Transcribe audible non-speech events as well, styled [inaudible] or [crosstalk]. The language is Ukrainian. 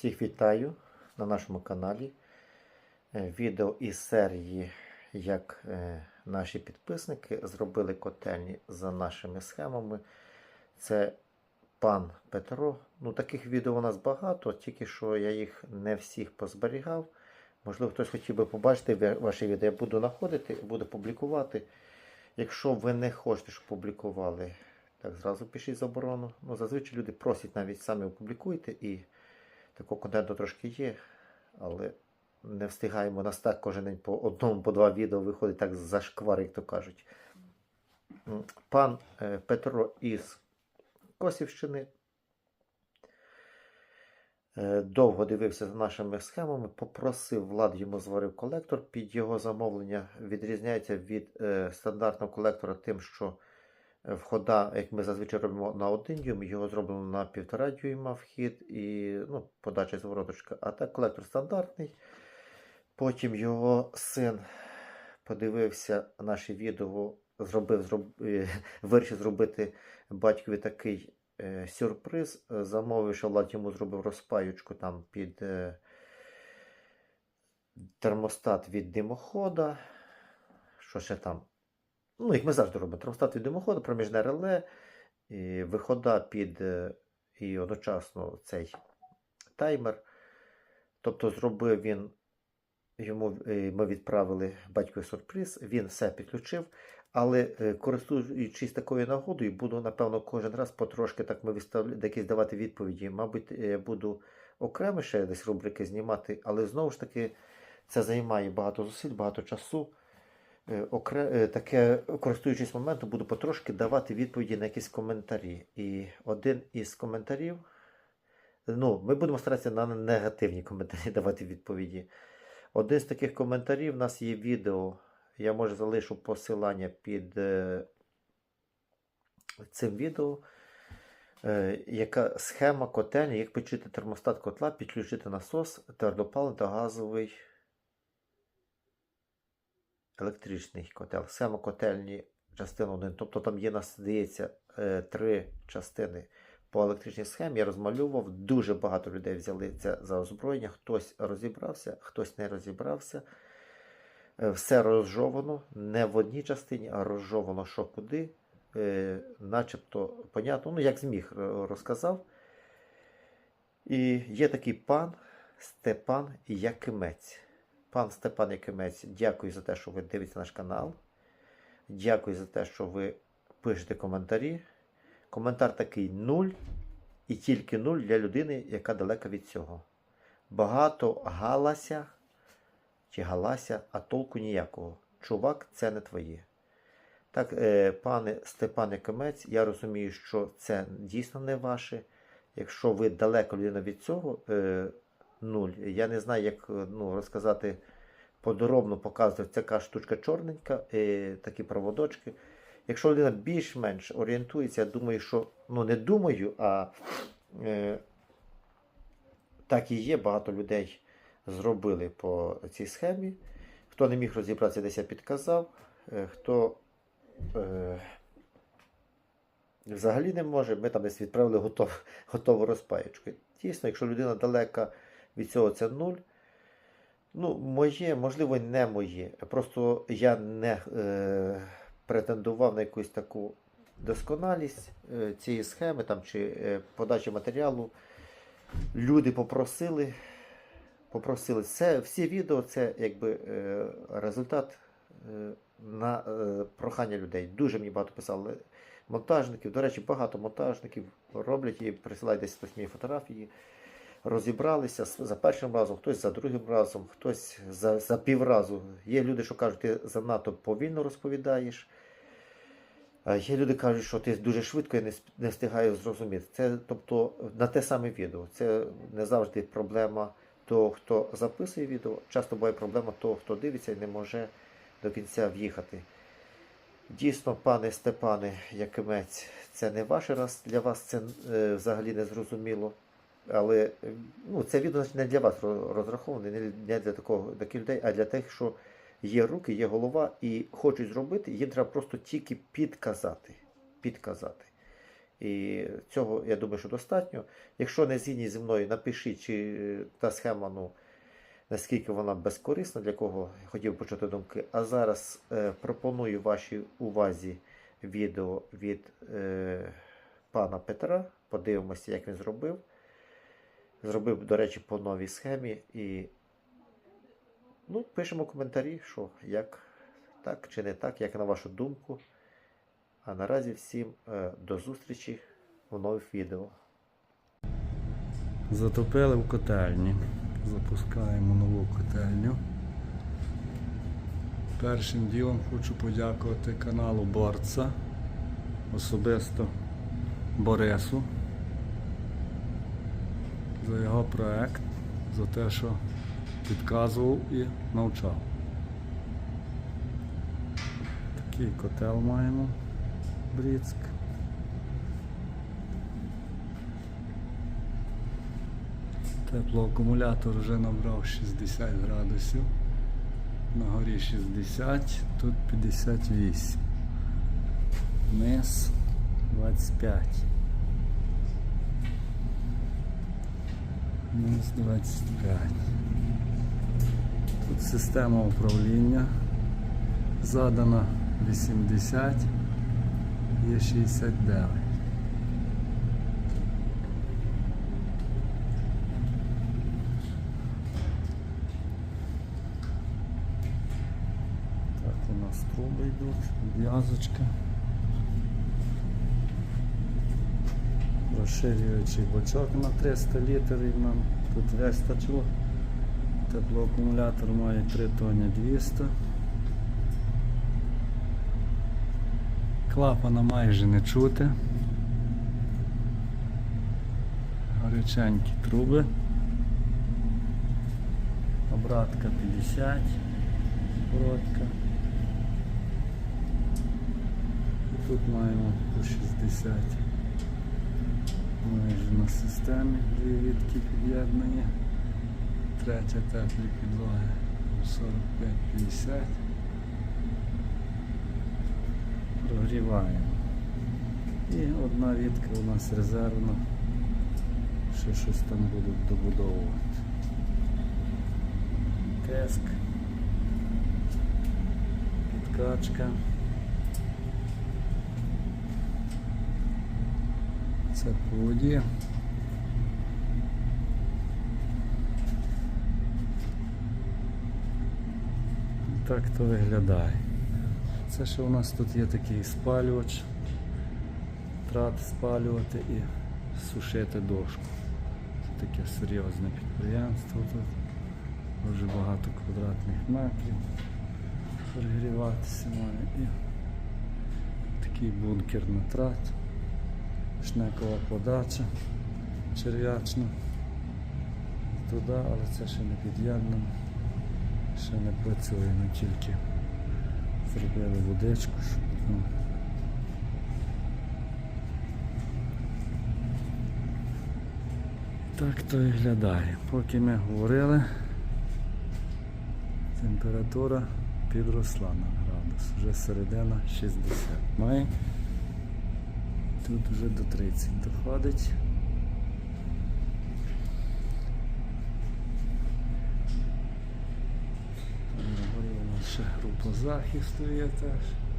Всіх вітаю на нашому каналі. Е, Відео із серії, як е, наші підписники зробили котельні за нашими схемами. Це пан Петро. Ну, таких відео у нас багато, тільки що я їх не всіх позберігав. Можливо, хтось хотів би побачити ваші відео. Я буду знаходити, буду публікувати. Якщо ви не хочете, щоб публікували, так зразу пишіть заборону. Ну, зазвичай люди просять навіть самі опублікуйте і такого контенту трошки є, але не встигаємо нас так кожен день по одному, по два відео виходить так зашквар, як то кажуть. Пан е, Петро із Косівщини е, довго дивився за нашими схемами, попросив Влад йому зварив колектор. Під його замовлення відрізняється від е, стандартного колектора тим, що входа, як ми зазвичай робимо на 1 дюйм, його зроблено на 1,5 дюйма вхід і ну, подача звороточка. А так колектор стандартний. Потім його син подивився наші відео, зробив, зроб... е, вирішив зробити батькові такий е, сюрприз. Замовив, що Влад йому зробив розпаючку там під е, термостат від димохода. Що ще там? Ну, як ми завжди робимо, термостат від димоходу, проміжне реле, і вихода під е, і одночасно цей таймер. Тобто зробив він йому е, ми відправили батькові сюрприз, він все підключив. Але е, користуючись такою нагодою, буду, напевно, кожен раз потрошки так ми якісь давати відповіді. Мабуть, я буду окремо ще десь рубрики знімати, але знову ж таки це займає багато зусиль, багато часу. Е, е, Таке, користуючись моментом, буду потрошки давати відповіді на якісь коментарі. І один із коментарів. Ну, ми будемо старатися на негативні коментарі [laughs] давати відповіді. Один з таких коментарів у нас є відео. Я може залишу посилання під е, цим відео. Яка схема котельні, як підключити термостат котла, підключити насос, твердопаливний та газовий електричний котел. Схема котельні частина 1. Тобто там є, здається, е, три частини по електричній схемі. Я розмальовував. Дуже багато людей взяли це за озброєння. Хтось розібрався, хтось не розібрався. Е, Все розжовано не в одній частині, а розжовано що куди. Е, начебто, понятно, ну як зміг розказав. І є такий пан Степан Якимець. Пан Степан Якимець, дякую за те, що ви дивитесь наш канал. Дякую за те, що ви пишете коментарі. Коментар такий нуль. І тільки нуль для людини, яка далека від цього. Багато галася чи галася, а толку ніякого. Чувак, це не твоє. Так, е, пане Степане Камець, я розумію, що це дійсно не ваше. Якщо ви далеко людина від цього, е, нуль. Я не знаю, як е, ну, розказати подробно показувати така штучка чорненька, е, такі проводочки. Якщо людина більш-менш орієнтується, я думаю, що ну не думаю, а е, так і є, багато людей зробили по цій схемі. Хто не міг розібратися, десь я підказав. Е, Хто е, взагалі не може, ми там десь відправили готов, [laughs] готову розпаєчку. Дійсно, якщо людина далека від цього, це нуль. Ну, моє, можливо, не моє. Просто я не е, претендував на якусь таку досконалість е, цієї схеми там, чи е, подачі матеріалу. Люди попросили. Попросили. Це, всі відео це якби е, результат е, на е, прохання людей. Дуже мені багато писали монтажників. До речі, багато монтажників роблять і присилають десь хтось мені фотографії. Розібралися за першим разом, хтось за другим разом, хтось за, за півразу. Є люди, що кажуть, ти занадто повільно розповідаєш. Є люди кажуть, що ти дуже швидко і не, не встигаю зрозуміти. Це тобто на те саме відео. Це не завжди проблема того, хто записує відео. Часто буває проблема того, хто дивиться і не може до кінця в'їхати. Дійсно, пане Степане Якимець, це не ваш раз, для вас це е, взагалі не зрозуміло. Але ну, це відео не для вас розраховане, не для такого таких людей, а для тих, що є руки, є голова і хочуть зробити, їм треба просто тільки підказати. підказати. І цього, я думаю, що достатньо. Якщо не згідні зі мною, напишіть, чи та схема, ну, наскільки вона безкорисна, для кого хотів почути думки. А зараз е, пропоную вашій увазі відео від е, пана Петра. Подивимося, як він зробив. Зробив, до речі, по новій схемі. І ну, пишемо коментарі, що як так чи не так, як на вашу думку. А наразі всім е, до зустрічі в нових відео. Затопили в котельні. Запускаємо нову котельню. Першим ділом хочу подякувати каналу Борца, особисто Борису за його проект, за те, що підказував і навчав. Такий котел маємо Бріцьк. Теплоакумулятор вже набрав 60 градусів. На горі 60, тут 58. Низ 25. Низ 25. Тут система управління задана 80, є 69. Так, у нас труби йдуть, в'язочка. Розширюючий бачок на 300 літрів нам тут вистачило. Теплоакумулятор має 3 тонни 200. Клапана майже не чути. Горяченькі труби. Обратка 50 коротка. Тут маємо по 60 майже на системі дві відки під'єднані. Третя теплі підлоги 45-50. Прогріваємо. І одна відка у нас резервна. Ще щось там будуть добудовувати. Теск. Підкачка. Це по воді. Так то виглядає. Це ще у нас тут є такий спалювач. Трат спалювати і сушити дошку. Це таке серйозне підприємство тут. Дуже багато квадратних метрів. Перегріватися має і такий бункер на трат. Шнекова подача черв'ячна. Туди, але це ще не під'єднано. Ще не працює, ми тільки зробили водичку, щоб ну, Так то і глядає. Поки ми говорили, температура підросла на градус. Вже середина 60. Має. Тут вже до 30 доходить. Група захисту є теж.